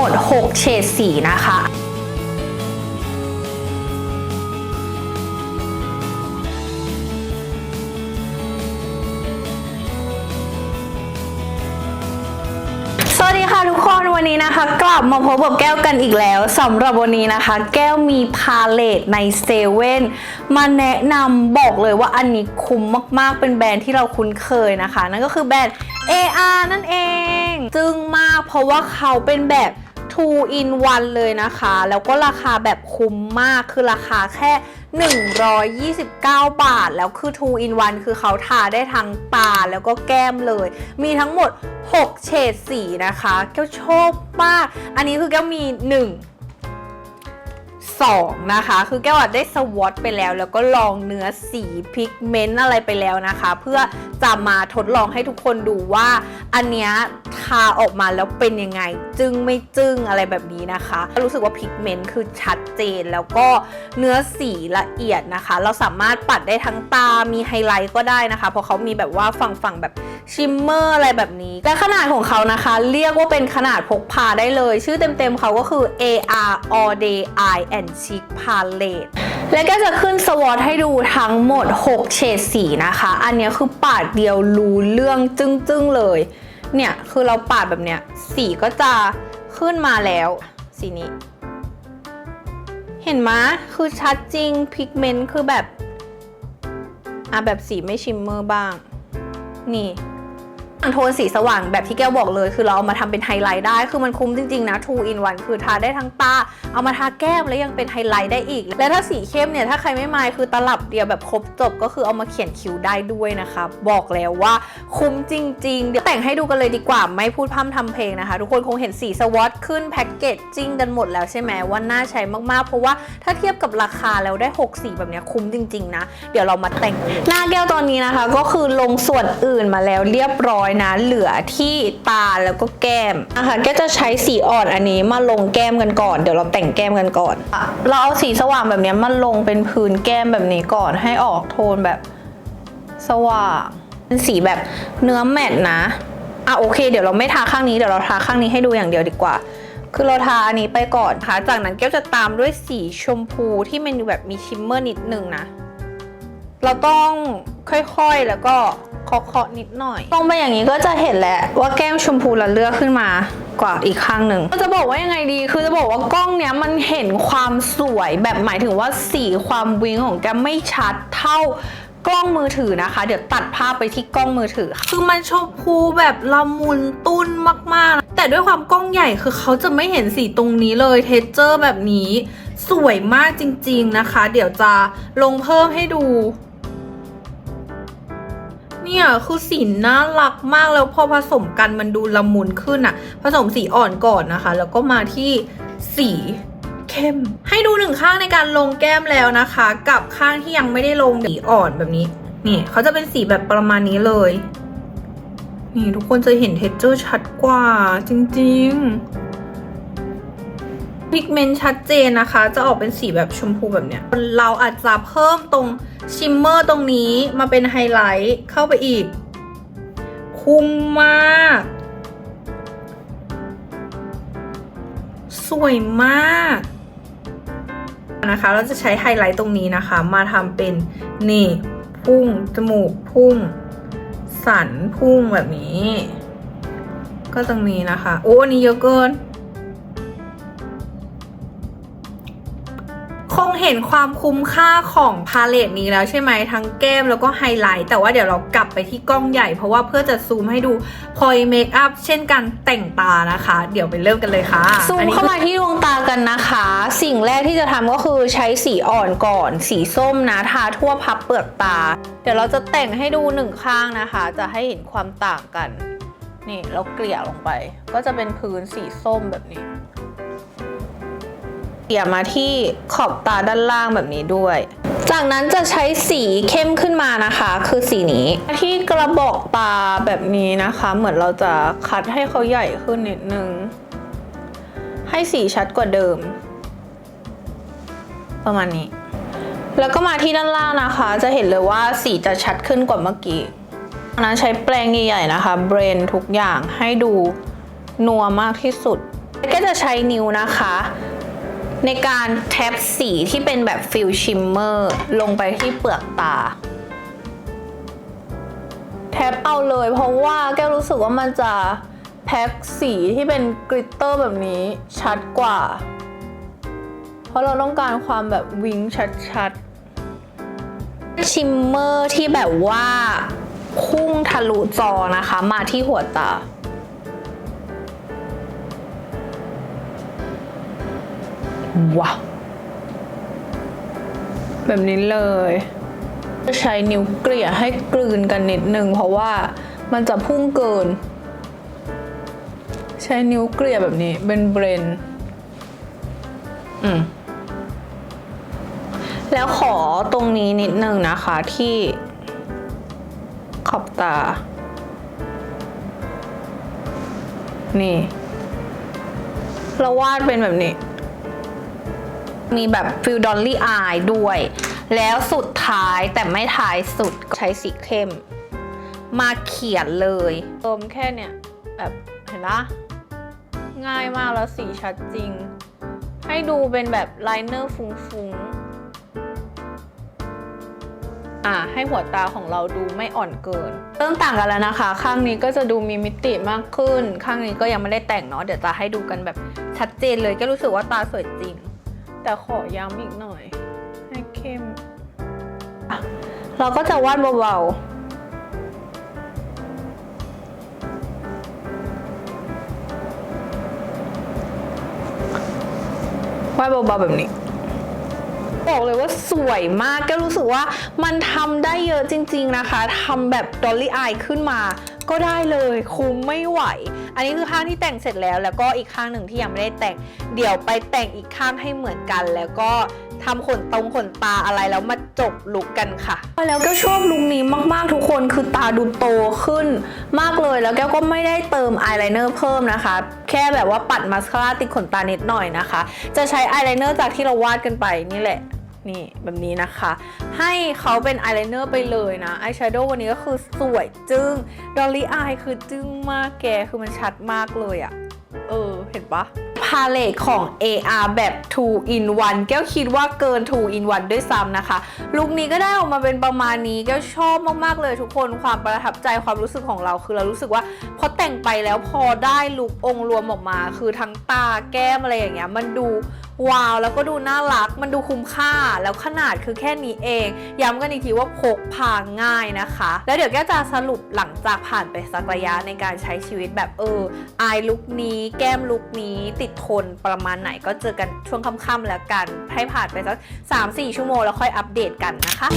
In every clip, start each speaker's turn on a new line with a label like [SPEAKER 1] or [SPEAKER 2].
[SPEAKER 1] หมด 6 เฉดสีนะคะสวัสดีค่ะทุกคนวันนี้นะคะ กลับมาพบกับแก้วกันอีกแล้วสำหรับวันนี้นะคะ แก้วมีพาเลตในเซเว่นมาแนะนำบอกเลยว่าอันนี้คุ้มมากๆ เป็นแบรนด์ที่เราคุ้นเคยนะคะ นั่นก็คือแบรนด์ AR นั่นเอง จึงมากเพราะว่าเขาเป็นแบบ 2 in 1 เลยนะคะ แล้วก็ราคาแบบคุ้มมากคือราคาแค่ 129 บาท แล้วคือ 2 in 1 คือเขาทาได้ทั้งตาแล้วก็แก้มเลย มีทั้งหมด 6 เฉดสีนะคะ แก้วชอบมาก อันนี้คือแก้วมี 1 2 นะคะ คือแก้วได้สวอตไปแล้ว แล้วก็ลองเนื้อสีพิกเมนต์อะไรไปแล้วนะคะ เพื่อจะมาทดลองให้ทุกคนดูว่า อันเนี้ยทาออกมาแล้วเป็นยังไง จึงไม่จึงอะไรแบบนี้นะคะ รู้สึกว่าพิกเมนต์คือชัดเจนแล้วก็เนื้อสีละเอียดนะคะ เราสามารถปัดได้ทั้งตามีไฮไลท์ก็ได้นะคะ เพราะเขามีแบบว่าฝั่งฝั่งแบบ ชิมเมอร์อะไรแบบนี้ และขนาดของเขานะคะ เรียกว่าเป็นขนาดพกพาได้เลย ชื่อเต็มๆเขาก็คือ AR All Day Eye and Cheek Palette และก็จะขึ้นสวอตให้ดูทั้งหมด 6 เฉดสีนะคะ อันนี้คือปาดเดียวรู้เรื่องจึ้งๆเลย เนี่ยคือเราปาดแบบเนี้ยสีก็จะขึ้นมาแล้วสีนี้ เห็นไหมคือชัดจริงพิกเมนต์คือแบบอะแบบสีไม่ชิมเมอร์บ้าง นี่ โทนสีสว่างแบบที่แก้วบอกเลย คือเราเอามาทำเป็นไฮไลท์ได้ คือมันคุ้มจริงๆนะ2 in 1คือทาได้ทั้งตา เอามาทาแก้มแล้วยังเป็นไฮไลท์ได้อีก และถ้าสีเข้มเนี่ย ถ้าใครไม่มายคือตลับเดียวแบบครบจบก็คือเอามาเขียนคิ้วได้ด้วยนะคะ บอกแล้วว่าคุ้มจริงๆ เดี๋ยวแต่งให้ดูกันเลยดีกว่า ไม่พูดพร่ำทำเพลงนะคะ ทุกคนคงเห็นสีสวอตขึ้นแพ็กเกจจิ้งกันหมดแล้วใช่ไหมว่าน่าใช้มากๆ เพราะว่าถ้าเทียบกับราคาแล้วได้ 6 สีแบบนี้คุ้มจริง ๆ นะ เดี๋ยวเรามาแต่งหน้าแก้วตอนนี้นะคะ ก็คือลงส่วนอื่นมาแล้วเรียบร้อยนะ เหลือที่ตาแล้วก็แก้มนะคะก็จะใช้สีอ่อนอันนี้มาลงแก้มกันก่อน เดี๋ยวเราแต่งแก้มกันก่อน เราเอาสีสว่างแบบนี้มาลงเป็นพื้นแก้มแบบนี้ก่อนให้ออกโทนแบบสว่างเป็นสีแบบเนื้อแมตนะอะโอเค เดี๋ยวเราไม่ทาข้างนี้เดี๋ยวเราทาข้างนี้ให้ดูอย่างเดียวดีกว่า คือเราทาอันนี้ไปก่อนค่ะจากนั้นแก้วจะตามด้วยสีชมพูที่มันแบบมีชิมเมอร์นิดนึงนะ เราต้อง ค่อยๆ แล้วก็เคาะๆนิดหน่อยตรงไปอย่างนี้ก็จะเห็นแหละว่าแก้มชมพูละเลือกขึ้นมากว่าอีกข้างหนึ่งก็จะบอกว่ายังไงดีคือจะบอกว่ากล้องเนี้ยมันเห็นความสวยแบบหมายถึงว่าสีความวิงของแกมไม่ชัดเท่ากล้องมือถือนะคะ เดี๋ยวตัดภาพไปที่กล้องมือถือ คือมันชมพูแบบละมุนตุ้นมากๆ แต่ด้วยความกล้องใหญ่คือเขาจะไม่เห็นสีตรงนี้เลยเทเจอร์แบบนี้ สวยมากจริง ๆนะคะ เดี๋ยวจะลงเพิ่มให้ดู เนี่ย คือสีน่ารักมากแล้วพอผสมกันมันดูละมุนขึ้นอะผสมสีอ่อนก่อนนะคะ แล้วก็มาที่สีเข้ม ให้ดูหนึ่งข้างในการลงแก้มแล้วนะคะ กับข้างที่ยังไม่ได้ลงสีอ่อนแบบนี้ นี่เขาจะเป็นสีแบบประมาณนี้เลย นี่ทุกคนจะเห็นเทคเจอร์ชัดกว่าจริง ๆ พิกเมนต์ชัดเจนนะคะ จะออกเป็นสีแบบชมพูแบบเนี้ย เราอาจจะเพิ่มตรงชิมเมอร์ตรงนี้มาเป็นไฮไลท์เข้าไปอีก คุ้มมาก สวยมากนะคะ เราจะใช้ไฮไลท์ตรงนี้นะคะ มาทำเป็นนี่ พุ่ง จมูก พุ่ง สันพุ่งแบบนี้ ก็ตรงนี้นะคะ โอ้อันนี้เยอะเกิน ห็นความคุ้มค่าของพาเลตนี้แล้วใช่ไหมทั้งแก้มแล้วก็ไฮไลท์แต่ว่าเดี๋ยวเรากลับไปที่กล้องใหญ่ เพราะว่าเพื่อจะซูมให้ดูพอยเมคอัพเช่นการแต่งตานะคะ เดี๋ยวไปเริ่มกันเลยค่ะซูมเข้ามาที่ดวงตากันนะคะ สิ่งแรกที่จะทำก็คือใช้สีอ่อนก่อน สีส้มนะทาทั่วพับเปลือกตา เดี๋ยวเราจะแต่งให้ดูหนึ่งข้างนะคะ จะให้เห็นความต่างกัน นี่เราเกลี่ยลงไป ก็จะเป็นพื้นสีส้มแบบนี้ เกลี่ยมาที่ขอบตาด้านล่างแบบนี้ด้วย จากนั้นจะใช้สีเข้มขึ้นมานะคะ คือสีนี้ ที่กระบอกตาแบบนี้นะคะ เหมือนเราจะคัดให้เขาใหญ่ขึ้นนิดนึง ให้สีชัดกว่าเดิม ประมาณนี้ แล้วก็มาที่ด้านล่างนะคะ จะเห็นเลยว่าสีจะชัดขึ้นกว่าเมื่อกี้ดังนั้นใช้แปรงใหญ่ๆนะคะ เบรนทุกอย่างให้ดูนัวมากที่สุด ก็จะใช้นิ้วนะคะ ในการแท็บสีที่เป็นแบบฟิลชิมเมอร์ลงไปที่เปลือกตา แท็บเอาเลยเพราะว่าแก้วรู้สึกว่ามันจะแพ็คสีที่เป็นกริตเตอร์แบบนี้ชัดกว่า เพราะเราต้องการความแบบวิงชัดๆ ชิมเมอร์ที่แบบว่าพุ่งทะลุจอนะคะ มาที่หัวตา ว้าว แบบนี้เลย จะใช้นิ้วเกลี่ยให้กลืนกันนิดนึง เพราะว่ามันจะพุ่งเกิน ใช้นิ้วเกลี่ยแบบนี้เป็นเบรนอืมแล้วขอตรงนี้นิดนึงนะคะที่ขอบตา นี่เราวาดเป็นแบบนี้ มีแบบฟิลดอลลี่อายด้วย แล้วสุดท้ายแต่ไม่ท้ายสุดใช้สีเข้ม มาเขียนเลยเติมแค่เนี่ยแบบเห็นปะง่ายมากแล้วสีชัดจริง ให้ดูเป็นแบบไลเนอร์ฟุ้งๆ อะ ให้หัวตาของเราดูไม่อ่อนเกิน เริ่มต่างกันแล้วนะคะ ข้างนี้ก็จะดูมีมิติมากขึ้น ข้างนี้ก็ยังไม่ได้แต่งเนาะเดี๋ยวจะให้ดูกันแบบชัดเจนเลยก็รู้สึกว่าตาสวยจริง แต่ขอย้ำอีกหน่อย ให้เข้ม เราก็จะวาดเบาๆวาดเบาๆแบบนี้บอกเลยว่าสวยมากก็รู้สึกว่ามันทำได้เยอะจริง ๆนะคะทำแบบดอลลี่อายขึ้นมา ก็ได้เลยคุ้มไม่ไหว อันนี้คือข้างที่แต่งเสร็จแล้ว แล้วก็อีกข้างหนึ่งที่ยังไม่ได้แต่ง เดี๋ยวไปแต่งอีกข้างให้เหมือนกัน แล้วก็ทำขนตรงขนตาอะไรแล้วมาจบลุกกันค่ะ แล้วก็ชอบลุคนี้มากๆทุกคนคือตาดูโตขึ้นมากเลยแล้วแก้วก็ไม่ได้เติมอายไลเนอร์เพิ่มนะคะ แค่แบบว่าปัดมาสคาร่าติดขนตานิดหน่อยนะคะ จะใช้อายไลเนอร์จากที่เราวาดกันไปนี่แหละ นี่แบบนี้นะคะ ให้เขาเป็นอายไลเนอร์ไปเลยนะอายแชโดว์วันนี้ก็คือสวยจึง้งดอลลี่อายคือจึ้งมากแกคือมันชัดมากเลยอะเออ เห็นปะพาเลตของ AR แบบ 2 in 1 แก้วคิดว่าเกิน 2 in 1 ด้วยซ้ำนะคะ ลุคนี้ก็ได้ออกมาเป็นประมาณนี้ แก้วชอบมาก ๆ เลยทุกคนความประทับใจความรู้สึกของเราคือเรารู้สึกว่าพอแต่งไปแล้วพอได้ลุคองค์รวมออกมา คือทั้งตาแก้มอะไรอย่างเงี้ยมันดู ว้าวแล้วก็ดูน่ารักมันดูคุ้มค่าแล้วขนาดคือแค่นี้เอง ย้ำกันอีกทีว่าพกพาง่ายนะคะ แล้วเดี๋ยวแก้จะสรุปหลังจากผ่านไปสักระยะในการใช้ชีวิตแบบเอออายลุกนี้แก้มลุกนี้ติดทนประมาณไหนก็เจอกันช่วงค่ำๆแล้วกัน ให้ผ่านไปสัก 3-4 ชั่วโมงแล้วค่อยอัปเดตกันนะคะ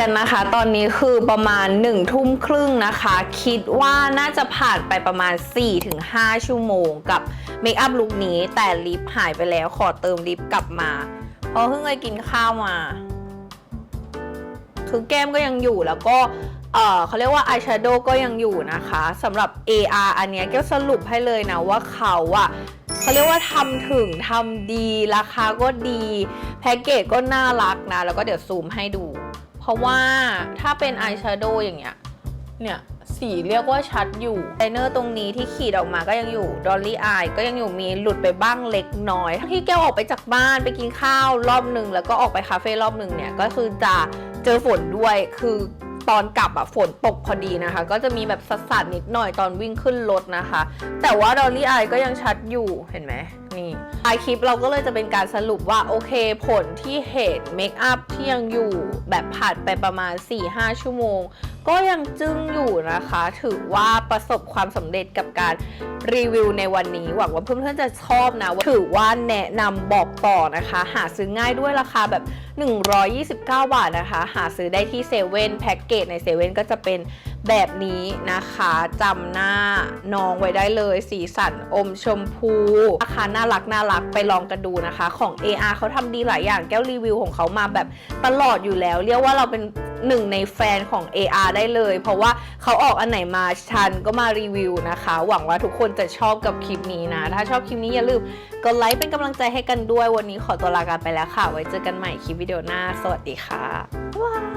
[SPEAKER 1] กันนะคะ ตอนนี้คือประมาณ1ทุ่มครึ่งนะคะ คิดว่าน่าจะผ่านไปประมาณ 4-5 ชั่วโมงกับเมคอัพลุคนี้ แต่ลิปหายไปแล้วขอเติมลิปกลับมา เพราะเพิ่งไปกินข้าวมาคือแก้มก็ยังอยู่แล้วก็เออเขาเรียกว่าอายแชโดว์ก็ยังอยู่นะคะสำหรับ AR อันเนี้ยแก้วสรุปให้เลยนะว่าเขาอะเขาเรียกว่าทำถึงทำดีราคาก็ดี แพ็กเกจก็น่ารักนะ แล้วก็เดี๋ยวซูมให้ดู ราะว่าถ้าเป็นอายแชโดว์อย่างเงี้ย เนี่ย สีเรียกว่าชัดอยู่ไลเนอร์ตรงนี้ที่ขีดออกมาก็ยังอยู่ดอลลี่อายก็ยังอยู่มีหลุดไปบ้างเล็กน้อย ที่แก้วออกไปจากบ้านไปกินข้าวรอบหนึ่งแล้วก็ออกไปคาเฟ่รอบหนึ่งเนี่ยก็คือจะเจอฝนด้วยคือ ตอนกลับอะฝนตกพอดีนะคะ ก็จะมีแบบสัสๆนิดหน่อยตอนวิ่งขึ้นรถนะคะ แต่ว่าดอลลี่อายก็ยังชัดอยู่เห็นไหมนี่ไอคลิปเราก็เลยจะเป็นการสรุปว่าโอเคผลที่เหตุเมคอัพที่ยังอยู่แบบผ่านไปประมาณ 4-5 ชั่วโมง ก็ยังจึ้งอยู่นะคะ ถือว่าประสบความสำเร็จกับการรีวิวในวันนี้ หวังว่าเพื่อนๆจะชอบนะ ถือว่าแนะนำบอกต่อนะคะ หาซื้อง่ายด้วยราคาแบบ 129 บาทนะคะ หาซื้อได้ที่เซเว่นแพ็กเกจในเซเว่นก็จะเป็นแบบนี้นะคะจำหน้าน้องไว้ได้เลย สีสันอมชมพูราคาน่ารักน่ารักไปลองกันดูนะคะ ของ AR เขาทำดีหลายอย่างแก้วรีวิวของเขามาแบบตลอดอยู่แล้ว เรียกว่าเราเป็น หนึ่งในแฟนของ AR ได้เลย เพราะว่าเขาออกอันไหนมาชันก็มารีวิวนะคะ หวังว่าทุกคนจะชอบกับคลิปนี้นะ ถ้าชอบคลิปนี้อย่าลืมกดไลค์เป็นกำลังใจให้กันด้วย วันนี้ขอตัวลากันไปแล้วค่ะ ไว้เจอกันใหม่คลิปวิดีโอหน้า สวัสดีค่ะบ๊ายบาย